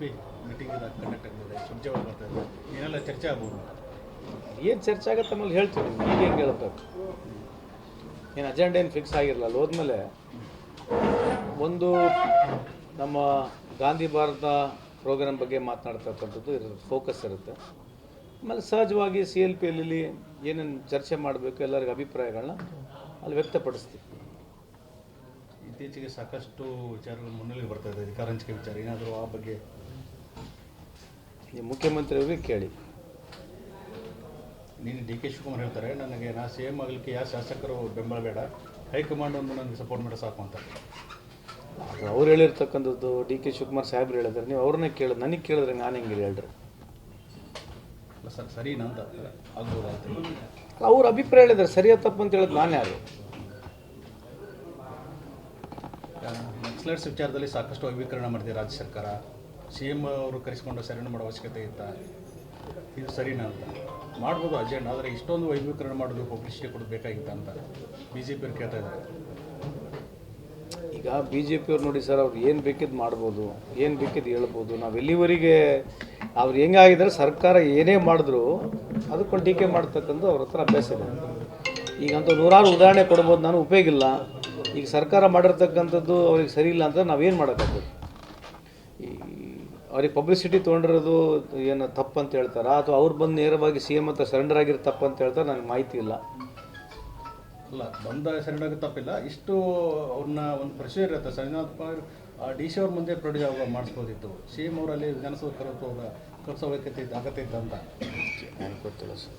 P meeting conduct ಆಗ್ತದೆ ಬರ್ತಾ ಇದೆ ಏನೆಲ್ಲ ಚರ್ಚೆ ಆಗ್ಬೋದು? ಏನು ಚರ್ಚೆ ಆಗತ್ತೆ ಆಮೇಲೆ ಹೇಳ್ತೀವಿ. ಈಗ ಹೆಂಗೆ ಹೇಳ್ಬೇಕು ಏನು ಅಜೆಂಡ ಏನು ಫಿಕ್ಸ್ ಆಗಿರಲ್ಲ ಅಲ್ಲಿ ಹೋದ್ಮೇಲೆ ಒಂದು ನಮ್ಮ ಗಾಂಧಿ ಭಾರತ ಪ್ರೋಗ್ರಾಮ್ ಬಗ್ಗೆ ಮಾತನಾಡ್ತಕ್ಕಂಥದ್ದು ಇರ ಫೋಕಸ್ ಇರುತ್ತೆ. ಆಮೇಲೆ ಸಹಜವಾಗಿ ಸಿ ಎಲ್ ಪಿ ಎಲ್ಲಿ ಏನೇನು ಚರ್ಚೆ ಮಾಡಬೇಕು ಎಲ್ಲರಿಗೂ ಅಭಿಪ್ರಾಯಗಳನ್ನ ಅಲ್ಲಿ ವ್ಯಕ್ತಪಡಿಸ್ತೀವಿ. ಇತ್ತೀಚೆಗೆ ಸಾಕಷ್ಟು ವಿಚಾರಗಳು ಮುನ್ನೆಲೆಗೆ ಬರ್ತಾ ಇದೆ. ಅಧಿಕಾರ ಹಂಚಿಕೆ ವಿಚಾರ. ಏನಾದರೂ ಆ ಬಗ್ಗೆ ಈ ಮುಖ್ಯಮಂತ್ರಿಯವರಿಗೆ ಕೇಳಿ. ನೀನು ಡಿ ಕೆ ಶಿವಕುಮಾರ್ ಹೇಳ್ತಾರೆ ನನಗೆ ನಾ ಸಿ ಎಂ ಆಗಲಿಕ್ಕೆ ಯಾವ ಶಾಸಕರು ಬೆಂಬಲ ಬೇಡ ಹೈಕಮಾಂಡ್ ಒಂದು ನನಗೆ ಸಪೋರ್ಟ್ ಮಾಡಿ ಸಾಕು ಅಂತ. ಅವ್ರು ಹೇಳಿರ್ತಕ್ಕಂಥದ್ದು ಡಿ ಕೆ ಶಿವಕುಮಾರ್ ಸಾಹೇಬ್ರು ಹೇಳಿದ್ರೆ ನೀವು ಅವ್ರನ್ನೇ ಕೇಳಿದ್ರೆ ನನಗೆ ಕೇಳಿದ್ರೆ ನಾನು ಹೆಂಗೆ ಹೇಳ್ರಿ. ಸರಿ ಸರ್ ಅಂತ ಅವ್ರ ಅಭಿಪ್ರಾಯ ಹೇಳಿದ್ರೆ ಸರಿಯಾ ತಪ್ಪು ಅಂತ ಹೇಳಿದ್ ನಾನು ಯಾರು? ನಕ್ಸಲೈಟ್ಸ್ ವಿಚಾರದಲ್ಲಿ ಸಾಕಷ್ಟು ವೈಭೀಕರಣ ಮಾಡಿದೆ ರಾಜ್ಯ ಸರ್ಕಾರ. ಸಿ ಎಂ ಅವರು ಕರೆಸಿಕೊಂಡು ಸರಣಿ ಮಾಡೋ ಅವಶ್ಯಕತೆ ಇತ್ತ? ಇದು ಸರಿನಾ ಅಂತ. ಮಾಡ್ಬೋದು ಅಜೆಂಡ್ ಆದರೆ ಇಷ್ಟೊಂದು ವೈಭವೀಕರಣ ಮಾಡೋದು ಪಬ್ಲಿಸಿಟಿ ಕೊಡೋದು ಬೇಕಾಗಿತ್ತ ಅಂತ ಬಿ ಜೆ ಪಿಯವ್ರು ಕೇಳ್ತಾ ಇದ್ದಾರೆ. ಈಗ ಬಿ ಜೆ ಪಿಯವ್ರು ನೋಡಿ ಸರ್, ಅವ್ರು ಏನು ಬೇಕಿದ್ದು ಮಾಡ್ಬೋದು, ಏನು ಬೇಕಿದ್ದು ಹೇಳ್ಬೋದು. ನಾವು ಎಲ್ಲಿವರೆಗೆ ಅವ್ರು ಹೆಂಗಾಗಿದ್ದಾರೆ ಸರ್ಕಾರ ಏನೇ ಮಾಡಿದ್ರು ಅದಕ್ಕೊಂದು ಟೀಕೆ ಮಾಡ್ತಕ್ಕಂಥ ಅವ್ರ ಹತ್ರ ಅಭ್ಯಾಸ ಇದೆ. ಈಗಂತೂ ನೂರಾರು ಉದಾಹರಣೆ ಕೊಡ್ಬೋದು, ನಾನು ಉಪಯೋಗಿಲ್ಲ ಈಗ ಸರ್ಕಾರ ಮಾಡಿರ್ತಕ್ಕಂಥದ್ದು ಅವ್ರಿಗೆ ಸರಿ ಇಲ್ಲ ಅಂತ ನಾವೇನು ಮಾಡೋಕ್ಕಾಗ್ತದೆ? ಅವ್ರಿಗೆ ಪಬ್ಲಿಸಿಟಿ ತೊಗೊಂಡಿರೋದು ಏನು ತಪ್ಪು ಅಂತ ಹೇಳ್ತಾರಾ? ಅಥವಾ ಅವ್ರು ಬಂದು ನೇರವಾಗಿ ಸಿ ಎಂ ಹತ್ರ ಸರೆಂಡರ್ ಆಗಿರೋ ತಪ್ಪು ಅಂತ ಹೇಳ್ತಾರೆ? ನನಗೆ ಮಾಹಿತಿ ಇಲ್ಲ. ಅಲ್ಲ ಬಂದ ಸರಿಯಾಗಿ ತಪ್ಪಿಲ್ಲ. ಇಷ್ಟು ಅವ್ರನ್ನ ಒಂದು ಪ್ರೆಷರ್ ಇರುತ್ತೆ. ಸಂಜನಾಥ್ ಕುಮಾರ್ ಡಿ ಸಿ ಅವ್ರ ಮುಂದೆ ಪ್ರೊಡ್ಯೂಸ್ ಮಾಡಿಸ್ಬೋದಿತ್ತು. ಸಿ ಎಂ ಅವರಲ್ಲಿ ವಿಧಾನಸಭೆ ಕರೆಸೋ ಕರೆಸೋ ಅಗತ್ಯ ಇತ್ತು ಅಗತ್ಯ ಇತ್ತು ಅಂತ ನನಗೆ ಗೊತ್ತಿಲ್ಲ ಸರ್.